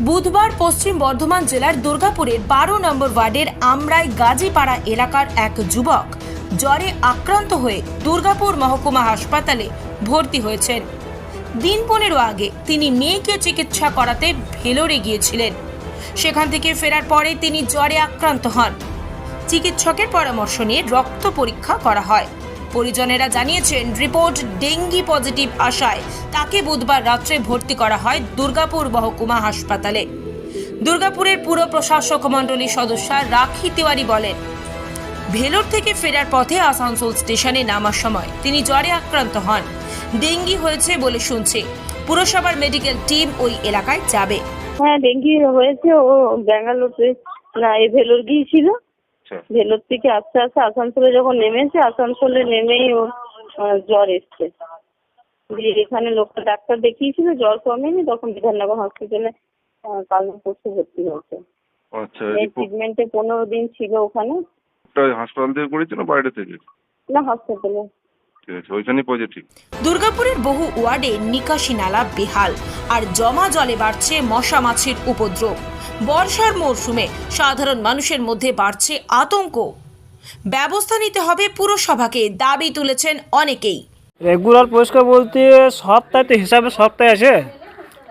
বুধবার পশ্চিম বর্ধমান জেলার দুর্গাপুরের বারো নম্বর ওয়ার্ডের আমরাই গাজীপাড়া এলাকার এক যুবক জ্বরে আক্রান্ত হয়ে দুর্গাপুর মহকুমা হাসপাতালে ভর্তি হয়েছেন। দিন পনেরো আগে তিনি মেয়েকে চিকিৎসা করাতে ভেলোরে গিয়েছিলেন। সেখান থেকে ফেরার পরে তিনি জ্বরে আক্রান্ত হন। চিকিৎসকের পরামর্শ নিয়ে রক্ত পরীক্ষা করা হয়। পরিজনেরা জানিয়েছেন, রিপোর্ট ডেঙ্গি পজিটিভ আসায় তাকে বুধবার রাত্রে ভর্তি করা হয় দুর্গাপুর মহকুমা হাসপাতালে। দুর্গাপুরের পুর প্রশাসক মণ্ডলীর সদস্য রাখি তিওয়ারি বলেন, ভেলোর থেকে ফেরার পথে আসানসোল স্টেশনে নামার সময় তিনি জ্বরে আক্রান্ত হন। ডেঙ্গি হয়েছে বলে শুনছে। পুরসভার মেডিকেল টিম ওই এলাকায় যাবে। হ্যাঁ ডেঙ্গি হয়েছে, ও ব্যাঙ্গালোরে না এ ভেলোর গিয়েছিল। আচ্ছা। ভেলোর থেকে আস্তে আস্তে আসানসোলে যখন নেমেছে আসানসোলে নেমেই ওর জ্বর এসছে। দিয়ে এখানে লোকটা ডাক্তার দেখিয়েছিল জ্বর কমেনি তখন বিধাননগর হসপিটালে কাল পরশু ভর্তি হয়েছে। আচ্ছা এই ট্রিটমেন্টে পনেরো দিন ছিল ওখানে। হাসপাতাল থেকে করেছিল বাইরে থেকে? না হসপিটালে আছে ওইখানেই পজিটিভ দুর্গাপুরের বহু ওয়ার্ডে নিকাশি নালা বেহাল আর জমা জলে বাড়ছে মশা মাছির উপদ্রব। বর্ষার মরশুমে সাধারণ মানুষের মধ্যে বাড়ছে আতঙ্ক। ব্যবস্থা নিতে হবে পুরসভাকে দাবি তুলেছেন অনেকেই। রেগুলার পরিষ্কার বলতে সপ্তাহে তো হিসাবে সপ্তাহে আছে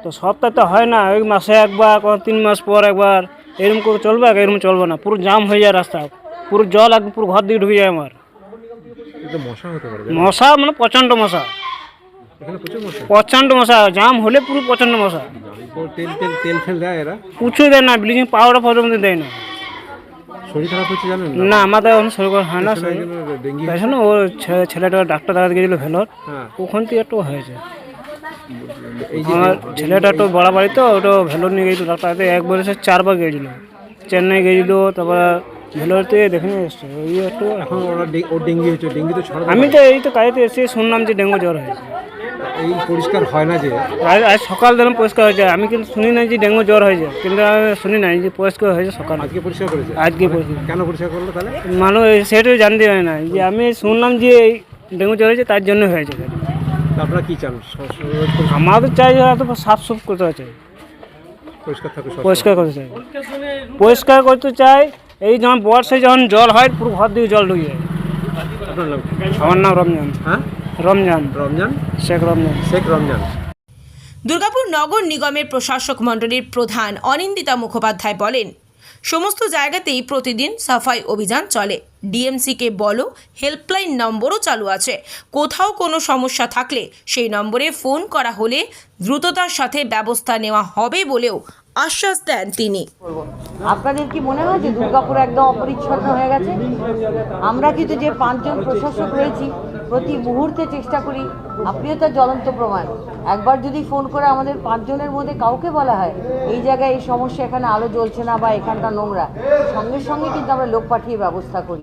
তো সপ্তাহে তো হয় না ওই মাসে একবার কোনো তিন মাস পর একবার এরকম করে চলবে এরকম চলবে না। পুরো জাম হয়ে যায় রাস্তা পুরো জল একদম পুরো ঘর দিয়ে ঢুকে যায় আমার। মশা হতে পারে মশা মানে প্রচণ্ড মশা। প্রচুর প্রচণ্ড মশা জাম হলে পুরো প্রচণ্ড মশা। তেল তেল তেল ফেল দেয় এরা? কিছু দেয় না ব্লিচিং পাউডার পর্যন্ত দেয় না। শরীর খারাপ হচ্ছে জানেন? না আমাদের এখন শরীর খারাপ হয় না ডেঙ্গি ও ছেলেটা ডাক্তার দেখাতে গেছিল ভেলোর। হ্যাঁ। ওখান থেকে একটু হয়েছে। আমার ছেলেটা একটু বড় বাড়ি তো ওটা ভেলোর নিয়ে গেছিল ডাক্তার একবার এসে চারবার গিয়েছিল। চেন্নাই গিয়েছিল তারপর ভেলোর দেখে এসছে ওই একটু এখন ওরা ডে- ওর ডেঙ্গি হচ্ছে ডেঙ্গি তো আমি তো এই তো কাজেতে এসে শুনলাম যে ডেঙ্গু জ্বর হয়েছে। এই পরিষ্কার হয় না যে? আজ আজ সকাল দিলাম পরিষ্কার হয়েছে আমি কিন্তু শুনি নাই যে ডেঙ্গু জ্বর হয়েছে কিন্তু আমি শুনি নাই যে পরিষ্কার হয়েছে সকাল। আজকে পরিষ্কার করেছে? আজকে পরিষ্কার। কেন পরিষ্কার করল তাহলে? মানুষ সেটাই জানতে পারে না যে আমি শুনলাম যে এই ডেঙ্গু জ্বর হয়েছে তার জন্য হয়েছে। তা আপনারা কি চান? স- স- আমাদের চাই যে এত সাফ সুফ করতে চাই পরিষ্কার থাকে সব পরিষ্কার করতে চাই। পরিষ্কার করতে চাই এই যখন বর্ষায় যখন জল হয় পুরো ঘর দিকে জল ঢুকে যায়। আপনার নাম আমার নাম রমজান। হ্যাঁ? রমজান। রমজান? শেখ রমজান। শেখ রমজান। দুর্গাপুর নগর নিগমের প্রশাসক মণ্ডলীর প্রধান অনিন্দিতা মুখোপাধ্যায় বলেন সমস্ত জায়গাতেই প্রতিদিন সাফাই অভিযান চলে। ডিএমসিকে বলো হেল্পলাইন নম্বরও চালু আছে। কোথাও কোনো সমস্যা থাকলে সেই নম্বরে ফোন করা হলে দ্রুততার সাথে ব্যবস্থা নেওয়া হবে বলেও আশ্বাস দেন তিনি। আপনাদের কি মনে হয় যে দুর্গাপুর একদম অপরিচ্ছন্ন হয়ে গেছে? আমরা কিন্তু যে পাঁচজন প্রশাসক রয়েছি, প্রতি মুহূর্তে চেষ্টা করি, আপনিও তার জ্বলন্ত প্রমাণ। একবার যদি ফোন করে আমাদের পাঁচজনের মধ্যে কাউকে বলা হয়, এই জায়গায় এই সমস্যা এখানে আলো জ্বলছে না বা এখানকার নোংরা, সঙ্গে সঙ্গে কিন্তু আমরা লোক পাঠিয়ে ব্যবস্থা করি।